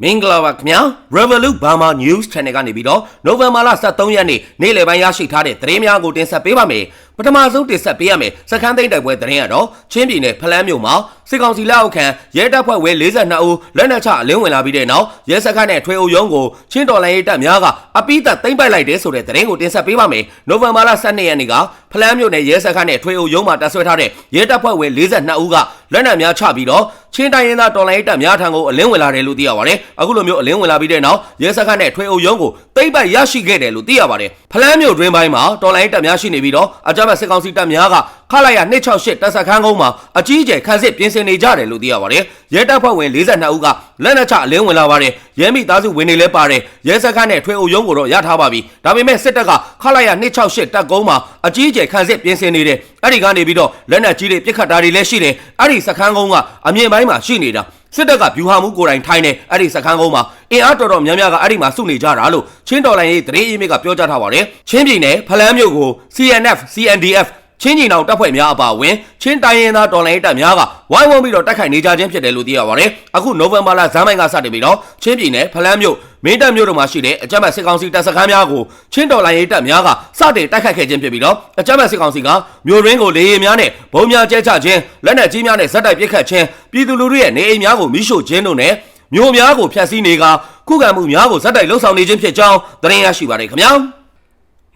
မင်္ဂလာပါခင်ဗျာ Revolut Burma News Channel ကနေပြီးတော့နိုဝင်ဘာလ23ရက်နေ့နေ့လယ်ပိုင်းရရှိထားတဲ့သတင်းများကိုတင်ဆက်ပေးပါမယ်ပထမဆုံးတင်ဆက်ပေးရမယ်စခန်းသိမ်းတိုက်ပွဲသတင်းကတော့ချင်းပြည်နယ်ဖလန်းမြို့မှာစစ်ကောင်စီလက်အောက်ခံရဲတပ်ဖွဲ့ဝင်42ဦးလက်နက်ချအလင်းဝင်လာပြီးတဲ့နောက်ရဲစခန်းနဲ့ထွေအုပ်ရုံးကိုချင်းတော်လိုင်းရေးတပ်များကအပိသက်သိမ်းပိုက်လိုက်တဲ့ဆိုတဲ့သတင်းကိုတင်ဆက်ပေးပါမယ်နိုဝင်ဘာလ12ရက်နေ့က ဖလန်းမြို့နယ်ရဲစခန်းနဲ့ထွေအုပ်ရုံးမှာတပ်ဆွဲထားတဲ့ရဲတပ်ဖွဲ့ဝင်42ဦးကလက်နက်များချပြီးတော့ချင်းတိုင်းရင်းသားတော်လိုင်းရေးတပ်များထံကိုအလင်းဝင်လာတယ်လို့သိရပါတယ်အခုလိုမျိုးအလင်းဝင်လာပြီးတဲ့နောက်ရဲစခန်းနဲ့ထွေအုပ်ရုံးကိုသိမ်းပိုက်ရရှိခဲ့တယ်လို့သိရပါတယ်ဖလန်းမြို့တွင်ပိုင်းမှာတော်လိုင်းရေးတပ်များရှိနေပြီးတော့အကြမ်းဖက်စစ်ကောင်စီတပ်များက ခလာရ268တပ်စခန်းကုန်းမှာအကြီးအကျယ်ခန်းစစ်ပြင်ဆင်နေကြတယ်လို့သိရပါတယ်ရဲတပ်ဖွဲ့ဝင်42ဦးကလက်နက်ချအလင်းဝင်လာပါတယ်ရဲမိသားစုဝင်တွေလည်းပါတယ်ရဲစခန်းနဲ့ထွေအုပ်ရုံးကိုတော့ရထားပါပြီဒါပေမဲ့စစ်တပ်ကခလာရ268တပ်ကုန်းမှာအကြီးအကျယ်ခန်းစစ်ပြင်ဆင်နေတယ်အဲ့ဒီကနေပြီးတော့လက်နက်ကြီးတွေပစ်ခတ်တာတွေလည်းရှိတယ်အဲ့ဒီစခန်းကုန်းကအမြင့်ပိုင်းမှာရှိနေတာစစ်တပ်ကဗျူဟာမှုကိုယ်တိုင်ထိုင်းနေအဲ့ဒီစခန်းကုန်းမှာအင်အားတော်တော်များများကအဲ့ဒီမှာစုနေကြတာလို့ချင်းတော်လိုင်းရေးသတင်းအင်းမြစ်ကပြောကြားထားပါတယ်ချင်းပြည်နယ်ဖလန်းမြို့ကို CNF CNDF ချင်းကြီးနောင်တပ်ဖွဲ့များအပါအဝင်ချင်းတိုင်းရင်းသားတော်လိုင်းတပ်များကဝိုင်းဝန်းပြီးတော့တိုက်ခိုက်နေကြခြင်းဖြစ်တယ်လို့သိရပါတယ်။အခုနိုဝင်ဘာလဇန်မိုင်ကစတင်ပြီးတော့ချင်းပြည်နယ်ဖလန်းမြို့မင်းတပ်မြို့တို့မှာရှိတဲ့အကြမ်းဖက်စစ်ကောင်စီတပ်စခန်းများကိုချင်းတော်လိုင်းရေးတပ်များကစတင်တိုက်ခိုက်ခဲ့ခြင်းဖြစ်ပြီးတော့အကြမ်းဖက်စစ်ကောင်စီကမြို့ရင်းကိုလေယာဉ်များနဲ့ဘုံများကျဲချခြင်းလက်နက်ကြီးများနဲ့ဇက်တိုက်ပစ်ခတ်ခြင်းပြည်သူလူထုရဲ့နေအိမ်များကိုမိရှို့ခြင်းတို့နဲ့မြို့များကိုဖျက်ဆီးနေကခုခံမှုများကိုဇက်တိုက်လှုပ်ဆောင်နေခြင်းဖြစ်ကြောင်းသတင်းရရှိပါတယ်ခင်ဗျာ။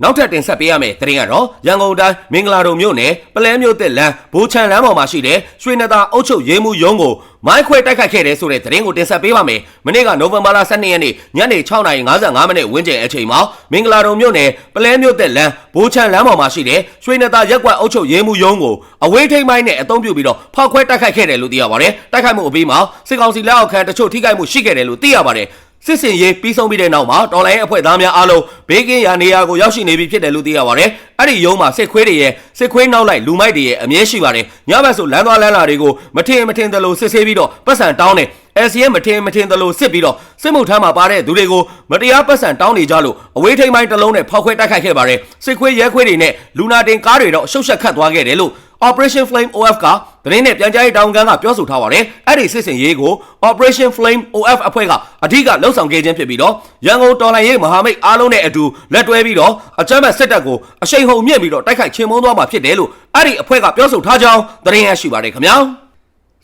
နောက်ထပ်တင်ဆက်ပေးရမယ့်သတင်းကတော့ရန်ကုန်တိုင်းမင်္ဂလာတုံမြို့နယ်ပလဲမြို့သက်လမ်းဘိုးချန်လမ်းပေါ်မှာရှိတဲ့ရွှေနသာအုပ်ချုပ်ရေးမှုရုံးကိုမိုင်းခွဲတိုက်ခိုက်ခဲ့တဲ့ဆိုတဲ့သတင်းကိုတင်ဆက်ပေးပါမယ်။မနေ့ကနိုဝင်ဘာလ12ရက်နေ့ညနေ6:55မိနစ်ဝန်းကျင်အချိန်မှာမင်္ဂလာတုံမြို့နယ်ပလဲမြို့သက်လမ်းဘိုးချန်လမ်းပေါ်မှာရှိတဲ့ရွှေနသာရက်ကွက်အုပ်ချုပ်ရေးမှုရုံးကိုအဝေးထိန်မိုင်းနဲ့အသုံးပြုပြီးတော့ဖောက်ခွဲတိုက်ခိုက်ခဲ့တယ်လို့သိရပါတယ်။တိုက်ခိုက်မှုအပြီးမှာစစ်ကောင်စီလက်အောက်ခံတချို့ထိခိုက်မှုရှိခဲ့တယ်လို့သိရပါတယ်။ စစ်စင်ရေးပြီးဆုံးပြီးတဲ့နောက်မှာတော်လိုင်းအဖွဲ့သားများအားလုံးဘေးကင်းရာနေရာကိုရောက်ရှိနေပြီဖြစ်တယ်လို့သိရပါတယ်။အဲ့ဒီရုံးမှာစစ်ခွေးတွေရဲ့စစ်ခွေးနောက်လိုက်လူမိုက်တွေရဲ့အမြဲရှိပါတယ်။ညဘက်ဆိုလမ်းသွားလမ်းလာတွေကိုမထင်မထင်သလိုစစ်ဆေးပြီးတော့ပတ်စံတောင်းတယ်။ LCM မထင်မထင်သလိုစစ်ပြီးတော့စစ်မှုထမ်းမှာပါတဲ့သူတွေကိုမတရားပတ်စံတောင်းနေကြလို့အဝေးထိန်ပိုင်းတစ်လုံးနဲ့ဖောက်ခွဲတိုက်ခိုက်ခဲ့ပါတယ်။စစ်ခွေးရဲခွေးတွေနဲ့လူနာတင်ကားတွေတော့ရှုပ်ရှက်ခတ်သွားခဲ့တယ်လို့ Operation Flame OF ကသတင်းနဲ့ပြန်ကြားရေးတောင်ကန်ကပြောဆိုထားပါတယ်။အဲ့ဒီစစ်စင်ရေးကို Operation Flame OF အဖွဲ့ကအဓိကလှုပ်ဆောင်ခဲ့ခြင်းဖြစ်ပြီးတော့ရန်ကုန်တော်လှန်ရေးမဟာမိတ်အားလုံးနဲ့အတူလက်တွဲပြီးတော့အကြမ်းဖက်စစ်တပ်ကိုအရှိန်ဟုန်မြင့်ပြီးတော့တိုက်ခိုက်ချေမှုန်းသွားမှာဖြစ်တယ်လို့အဲ့ဒီအဖွဲ့ကပြောဆိုထားကြောင်းသတင်းရရှိပါတယ်ခင်ဗျာ။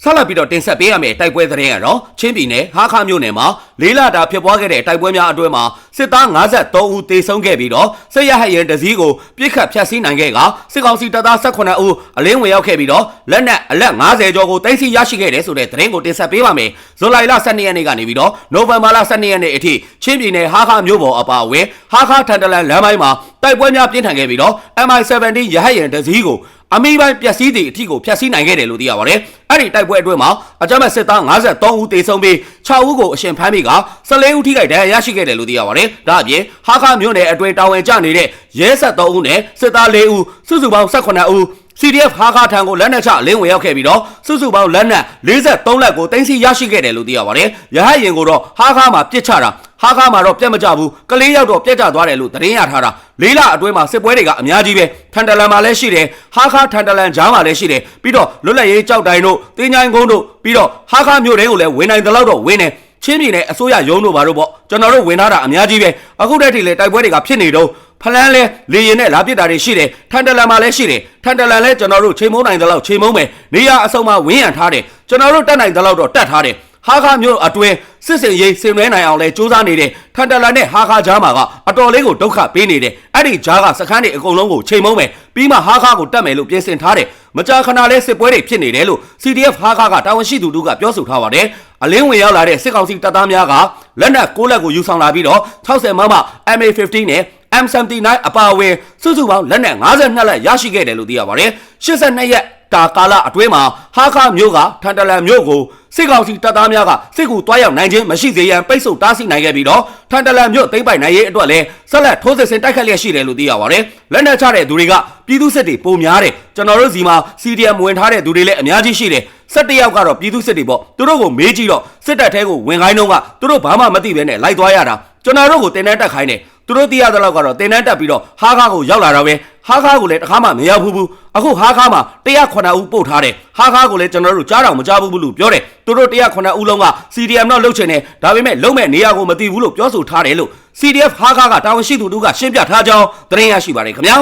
ဆက်လက်ပြီးတော့တင်ဆက်ပေးရမယ့်တိုက်ပွဲသတင်းကတော့ချင်းပြည်နယ်ဟာခါမြို့နယ်မှာလေးလာတာဖြစ်ပွားခဲ့တဲ့တိုက်ပွဲများအတွင်းမှာစစ်သား53ဦးသေဆုံးခဲ့ပြီးတော့စစ်ရဟရင်တစည်းကိုပြစ်ခတ်ဖျက်ဆီးနိုင်ခဲ့ကစစ်ကောင်စီတပ်သား18ဦးအလင်းဝင်ရောက်ခဲ့ပြီးတော့လက်နက်အလက်90ကျော်ကိုတင်စီရရှိခဲ့တယ်ဆိုတဲ့သတင်းကိုတင်ဆက်ပေးပါမယ်။ဇွန်လ12ရက်နေ့ကနေပြီးတော့နိုဝင်ဘာလ12ရက်နေ့အထိချင်းပြည်နယ်ဟာခါမြို့ပေါ်အပါအဝင်ဟာခါထန်တလန်လမ်းပိုင်းမှာတိုက်ပွဲများပြင်းထန်ခဲ့ပြီးတော့ MI17 ရဟရင်တစည်းကို အမိပိုင်းပျက်စီးသည့်အထိကိုဖျက်ဆီးနိုင်ခဲ့တယ်လို့သိရပါတယ်။အဲ့ဒီတိုက်ပွဲအတွင်းမှာအကြမ်းဖက်စစ်သား53ဦးသေဆုံးပြီး6ဦးကိုအရှင်ဖမ်းပြီးက14ဦးထိခိုက်ဒဏ်ရာရရှိခဲ့တယ်လို့သိရပါတယ်။ဒါအပြင်ဟာခါမြို့နယ်အတွင်းတာဝန်ကျနေတဲ့ရဲ73ဦးနဲ့စစ်သား4ဦးစုစုပေါင်း18ဦး CDF ဟာခါထံကိုလက်နက်ချအလင်းဝင်ရောက်ခဲ့ပြီးတော့စုစုပေါင်းလက်နက်43လက်ကိုတင်စီရရှိခဲ့တယ်လို့သိရပါတယ်။ရဟတ်ရင်ကိုတော့ဟာခါမှာပြစ်ချတာ ဟာခါမှာတော့ပြတ်မကြဘူးကလေးရောက်တော့ပြတ်ကြသွားတယ်လို့သတင်းရထားတာလေးလအတွင်းမှာစစ်ပွဲတွေကအများကြီးပဲထန်တလန်မှာလည်းရှိတယ်ဟာခါထန်တလန်ဂျားမှာလည်းရှိတယ်ပြီးတော့လွတ်လပ်ရေးကြောက်တိုင်တို့တင်းချိုင်းကုန်းတို့ပြီးတော့ဟာခါမြို့တွေကိုလည်းဝင်နိုင်တဲ့လောက်တော့ဝင်တယ်ချင်းပြည်နယ်အစိုးရရုံးတို့ဘာတို့ပေါ့ကျွန်တော်တို့ဝင်လာတာအများကြီးပဲအခုတည်းတည်းလေတိုက်ပွဲတွေကဖြစ်နေတော့ဖလန်းလဲလေရင်နဲ့လာပစ်တာတွေရှိတယ်ထန်တလန်မှာလည်းရှိတယ်ထန်တလန်လဲကျွန်တော်တို့ချိန်မုံနိုင်တဲ့လောက်ချိန်မုံမယ်နေရအစုံမှာဝင်းရံထားတယ်ကျွန်တော်တို့တက်နိုင်တဲ့လောက်တော့တက်ထားတယ်ဟာခါမျိုးအတွင်း စစ်စင်ရေးဆင်နွှဲနိုင်အောင်လဲစူးစမ်းနေတဲ့ထန်တလန်နဲ့ဟာခါကြားမှာကအတော်လေးကိုဒုက္ခပေးနေတယ်အဲ့ဒီကြားကစခန်းတွေအကုန်လုံးကိုချိန်မုံမယ်ပြီးမှဟာခါကိုတက်မယ်လို့ပြင်ဆင်ထားတယ်မကြာခဏလဲစစ်ပွဲတွေဖြစ်နေတယ်လို့ CDF ဟာခါကတာဝန်ရှိသူတို့ကပြောဆိုထားပါတယ်အလင်းဝင်ရောက်လာတဲ့စစ်ကောင်စီတပ်သားများကလက်နက်6လက်ကိုယူဆောင်လာပြီးတော့60မမ MA15 နဲ့ M79 အပါအဝင်စုစုပေါင်းလက်နက်52လက်ရရှိခဲ့တယ်လို့သိရပါတယ်82ရက် တာကာလအတွင်းမှာဟာခါမျိုးကထန်တလန်မျိုးကိုစစ်ကောင်စီတပ်သားများကစစ်ကူတွားရောက်နိုင်ခြင်းမရှိစေရန်ပိတ်ဆို့တားဆီးနိုင်ခဲ့ပြီးတော့ထန်တလန်မျိုးသိမ့်ပိုင်နိုင်ရေးအတွက်လည်းဆက်လက်ထိုးစစ်ဆင်တိုက်ခတ်လျက်ရှိတယ်လို့သိရပါတယ်လက်နက်ချတဲ့သူတွေကပြည်သူစစ်တွေပုံများတယ်ကျွန်တော်တို့စီမှာ CDM ဝင်ထားတဲ့သူတွေလည်းအများကြီးရှိတယ်17ယောက်ကတော့ပြည်သူစစ်တွေပေါ့သူတို့ကိုမေးကြည့်တော့စစ်တပ်ထဲကိုဝင်ခိုင်းတော့ကသူတို့ဘာမှမသိဘဲနဲ့လိုက်သွားရတာကျွန်တော်တို့ကိုတင်တဲ့တက်ခိုင်းတယ်သူတို့သိရသလောက်ကတော့တင်တန်းတက်ပြီးတော့ဟားခါကိုရောက်လာတော့ပဲ ဟားခါကိုလည်းတခါမှမရောက်ဘူးဘူးအခုဟားခါမှာ109ဦးပို့ထားတယ်ဟားခါကိုလည်းကျွန်တော်တို့ကြားတော့မကြားဘူးဘူးလို့ပြောတယ်သူတို့109ဦးလုံးက CDM တော့လုပ်ချင်တယ်ဒါပေမဲ့လုံးမဲ့နေရာကိုမသိဘူးလို့ပြောဆိုထားတယ်လို့ CDF ဟားခါကတာဝန်ရှိသူတို့ကရှင်းပြထားကြောင်းသတင်းရရှိပါတယ်ခင်ဗျာ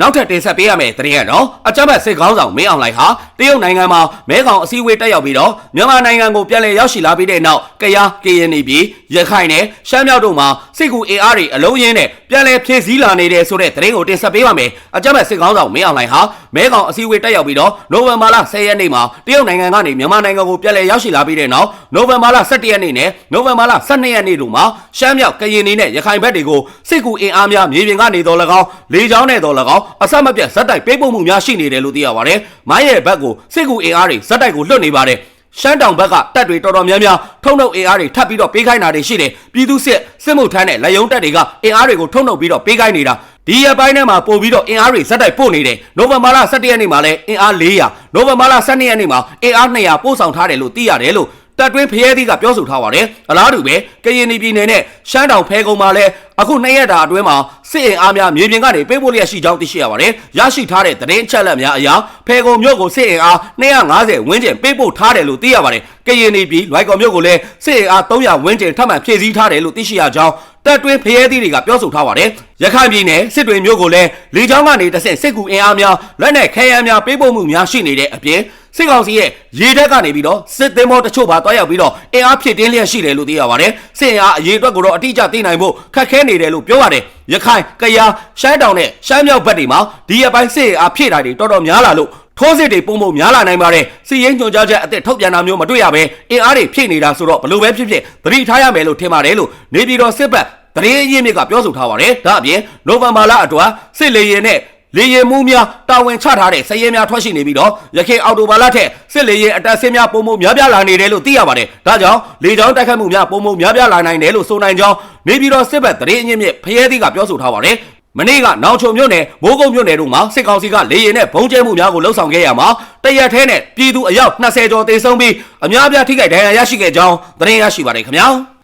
နောက်ထပ်တင်ဆက်ပေးရမယ့်သတင်းကတော့အကြမ်းဖက်စစ်ကောင်းဆောင်မင်းအောင်လှိုင်ဟာတရုတ်နိုင်ငံမှာမဲခေါင်အစည်းအဝေးတက်ရောက်ပြီးတော့မြန်မာနိုင်ငံကိုပြန်လည်ရောက်ရှိလာပြီးတဲ့နောက်ကယားကရင်နေပြည်ရခိုင်နဲ့ရှမ်းမြောက်တို့မှာစစ်ကူအင်အားတွေအလုံးရင်းနဲ့ပြန်လည်ဖြည့်ဆည်းလာနေတဲ့ဆိုတဲ့သတင်းကိုတင်ဆက်ပေးပါမယ်အကြမ်းဖက်စစ်ကောင်းဆောင်မင်းအောင်လှိုင်ဟာမဲခေါင်အစည်းအဝေးတက်ရောက်ပြီးတော့နိုဝင်ဘာလ10ရက်နေ့မှာတရုတ်နိုင်ငံကနေမြန်မာနိုင်ငံကိုပြန်လည်ရောက်ရှိလာပြီးတဲ့နောက်နိုဝင်ဘာလ17ရက်နေ့နဲ့နိုဝင်ဘာလ12ရက်နေ့တို့မှာရှမ်းမြောက်ကရင်နေနဲ့ရခိုင်ဘက်တွေကိုစစ်ကူအင်အားများမြေပြင်ကနေတော်၎င်းလေကြောင်းနဲ့တော်၎င်းအဆက်မပြတ်ဇက်တိုက်ပေးပို့မှုများရှိနေတယ်လို့သိရပါတယ်။မိုင်းရဲ့ဘက်ကိုစစ်ကူအင်အားတွေဇက်တိုက်ကိုလွှတ်နေပါတယ်။ရှမ်းတောင်ဘက်ကတပ်တွေတော်တော်များများထုံနှုတ်အင်အားတွေထပ်ပြီးတော့ပေးခိုင်းတာတွေရှိတယ်ပြည်သူစစ်စစ်မှုထမ်းတဲ့လက်ယုံတပ်တွေကအင်အားတွေကိုထုံနှုတ်ပြီးတော့ပေးခိုင်းနေတာဒီရပိုင်းထဲမှာပို့ပြီးတော့အင်အားတွေဇက်တိုက်ပို့နေတယ်နိုဝင်ဘာလ17ရက်နေ့မှာလည်းအင်အား400နိုဝင်ဘာလ12ရက်နေ့မှာအင်အား200ပို့ဆောင်ထားတယ်လို့သိရတယ်လို့ တပ်တွင်းဖရဲသီးကပြောဆိုထားပါတယ်အလားတူပဲကရင်ပြည်နယ်နဲ့ရှမ်းတောင်ဖဲကုန်းမှာလည်းအခုနှစ်ရက်တာအတွင်းမှာစစ်အင်အားများမြေပြင်ကနေပေးပို့လျက်ရှိကြောင်းသိရှိရပါတယ်ရရှိထားတဲ့သတင်းအချက်အလက်များအရဖဲကုန်းမြို့ကိုစစ်အင်အား250ဝန်းကျင်ပေးပို့ထားတယ်လို့သိရပါတယ်ကရင်ပြည်လွိုက်ကော်မြို့ကိုလည်းစစ်အင်အား300ဝန်းကျင်ထပ်မံဖြည့်ဆည်းထားတယ်လို့သိရှိရကြောင်းတပ်တွင်းဖရဲသီးတွေကပြောဆိုထားပါတယ်ရခိုင်ပြည်နယ်စစ်တွေမြို့ကိုလည်းလေကြောင်းကနေတဆင့်စစ်ကူအင်အားများလက်နက်ခဲယမ်းများပေးပို့မှုများရှိနေတဲ့အပြင် စစ်ကောင်စီရဲ့ရေတပ်ကနေပြီးတော့စစ်သင်္ဘောတချို့ပါတွားရောက်ပြီးတော့အင်အားဖြစ်တင်းလျက်ရှိတယ်လို့သိရပါတယ်စစ်အင်အားအရေးအတွက်ကိုတော့အတိအကျသိနိုင်ဖို့ခက်ခဲနေတယ်လို့ပြောပါတယ်ရခိုင်ကယားရှမ်းတောင်နဲ့ရှမ်းမြောက်ဘက်တွေမှာဒီအပိုင်းစစ်အင်အားဖြည့်တာတွေတော်တော်များလာလို့ထိုးစစ်တွေပုံပုံများလာနိုင်ပါတယ်စီရင်ကြုံကြားချက်အသက်ထုတ်ပြန်တာမျိုးမတွေ့ရဘဲအင်အားတွေဖြည့်နေတာဆိုတော့ဘလို့ပဲဖြစ်ဖြစ်သတိထားရမယ်လို့ထင်ပါတယ်လို့နေပြည်တော်စစ်ဘက်တရေအရင်မြစ်ကပြောဆိုထားပါတယ်ဒါအပြင်နိုဝင်ဘာလအတွက်စစ်လေရင်နဲ့ လေရင်မှုများတာဝန်ချထားတဲ့စည်ရဲများထွက်ရှိနေပြီးတော့ရခိုင်အော်တိုဘာလထက်စစ်လေရင်အတက်ဆင်းများပုံမှုများပြားလာနေတယ်လို့သိရပါတယ်ဒါကြောင့်လေကြောင်းတိုက်ခတ်မှုများပုံမှုများပြားလာနိုင်တယ်လို့ဆိုနိုင်ကြောင်းနေပြည်တော်စစ်ဘက်တရေအရင်မြစ်ဖရဲသီးကပြောဆိုထားပါတယ်မနေ့ကနောင်ချုံမြို့နယ်မိုးကုတ်မြို့နယ်တို့မှာစစ်ကောင်စီကလေရင်နဲ့ဘုံကျဲမှုများကိုလှုပ်ဆောင်ခဲ့ရမှာတရက်ထဲနဲ့ပြည်သူအယောက်20ကျော်တေဆုံးပြီးအများအပြားထိခိုက်ဒဏ်ရာရရှိခဲ့ကြောင်းသတင်းရရှိပါတယ်ခင်ဗျာ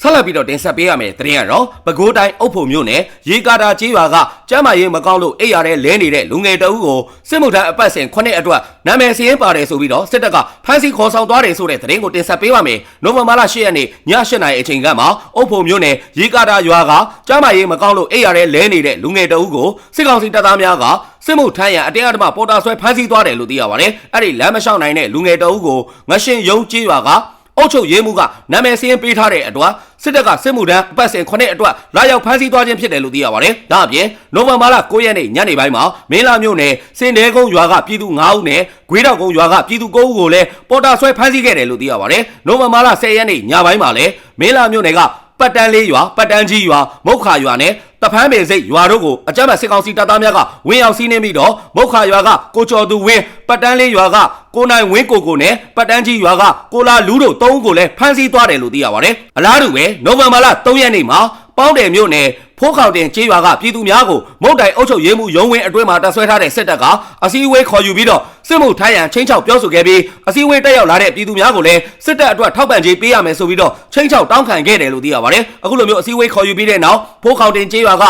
ဆက်လက်ပြီးတော့တင်ဆက်ပေးရမယ်သတင်းကတော့ပဲခူးတိုင်းအုပ်ဖို့မြို့နယ်ရေကာတာကျေးရွာကကျမ်းမာရေးမကောင်းလို့အိပ်ရတဲ့လဲနေတဲ့လူငယ်တအုပ်ကိုစစ်မှုထမ်းအပတ်စဉ်9နှစ်အတွက်နာမည်စရင်းပါတယ်ဆိုပြီးတော့စစ်တပ်ကဖမ်းဆီးခေါ်ဆောင်သွားတယ်ဆိုတဲ့သတင်းကိုတင်ဆက်ပေးပါမယ်။နိုဝင်ဘာလ10ရက်နေ့ည8နာရီအချိန်ကမှအုပ်ဖို့မြို့နယ်ရေကာတာရွာကကျမ်းမာရေးမကောင်းလို့အိပ်ရတဲ့လဲနေတဲ့လူငယ်တအုပ်ကိုစစ်ကောင်စီတပ်သားများကစစ်မှုထမ်းရန်အတင်းအဓမ္မပေါ်တာဆွဲဖမ်းဆီးသွားတယ်လို့သိရပါတယ်။အဲ့ဒီလမ်းမလျှောက်နိုင်တဲ့လူငယ်တအုပ်ကိုငရှင်ယုံကျေးရွာက အုတ်ချုပ်ရေးမှုကနာမည်စရင်းပေးထားတဲ့အတွက်စစ်တပ်ကစစ်မှုထမ်းအပတ်စဉ်9အတွက်လာရောက်ဖမ်းဆီးသွားခြင်းဖြစ်တယ်လို့သိရပါတယ်။ဒါအပြင်နိုဝင်ဘာလ9ရက်နေ့ညနေပိုင်းမှာမင်းလာမြို့နယ်စင်တဲကုန်းရွာကပြည်သူ9ဦးနဲ့ဂွေးတောက်ကုန်းရွာကပြည်သူ9ဦးကိုလည်းပေါ်တာဆွဲဖမ်းဆီးခဲ့တယ်လို့သိရပါတယ်။နိုဝင်ဘာလ10ရက်နေ့ညပိုင်းမှာလည်းမင်းလာမြို့နယ်ကပတ်တန်းလေးရွာပတ်တန်းကြီးရွာမုတ်ခါရွာနဲ့တဖန်းပင်စိတ်ရွာတို့ကိုအကြမ်းဖက်စစ်ကောင်စီတပ်သားများကဝင်းရောက်စီးနှင်းပြီးတော့မုတ်ခါရွာကကိုကျော်သူဝင်းပတ်တန်းလေးရွာကကိုနိုင်ဝင်းကိုကိုနဲ့ပတ်တန်းကြီးရွာကကိုလာလူးတို့သုံးဦးကိုလည်းဖမ်းဆီးသွားတယ်လို့သိရပါတယ်အလားတူပဲနိုဝင်ဘာလ3ရက်နေ့မှာ ပေါင်းတယ်မြို့နယ်ဖိုးခေါင်တင်ကျေးရွာကပြည်သူများကိုမုတ်တိုင်အုပ်ချုပ်ရေးမှုရုံးဝင်းအတွင်းမှာတပ်ဆွဲထားတဲ့စစ်တပ်ကအစည်းအဝေးခေါ်ယူပြီးတော့စစ်မှုထိုင်းရန်ချင်းချောက်ပြောဆိုခဲ့ပြီးအစည်းအဝေးတက်ရောက်လာတဲ့ပြည်သူများကိုလည်းစစ်တပ်အတွက်ထောက်ပံ့ကြေးပေးရမယ်ဆိုပြီးတော့ချင်းချောက်တောင်းခံခဲ့တယ်လို့သိရပါတယ်အခုလိုမျိုးအစည်းအဝေးခေါ်ယူပြီးတဲ့နောက်ဖိုးခေါင်တင်ကျေးရွာက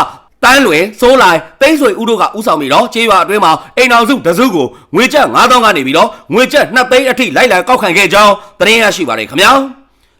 တန်းလွင်စိုးလိုက်တိမ့်ဆွေဦးတို့ကဥဆောင်ပြီးတော့ကျေးရွာအတွင်းမှာအိမ်အောင်စုတစုကိုငွေကျပ်9000ကနေပြီးတော့ငွေကျပ်2သိန်းအထိလိုက်လံကောက်ခံခဲ့ကြောင်းသတင်းရရှိပါတယ်ခင်ဗျာ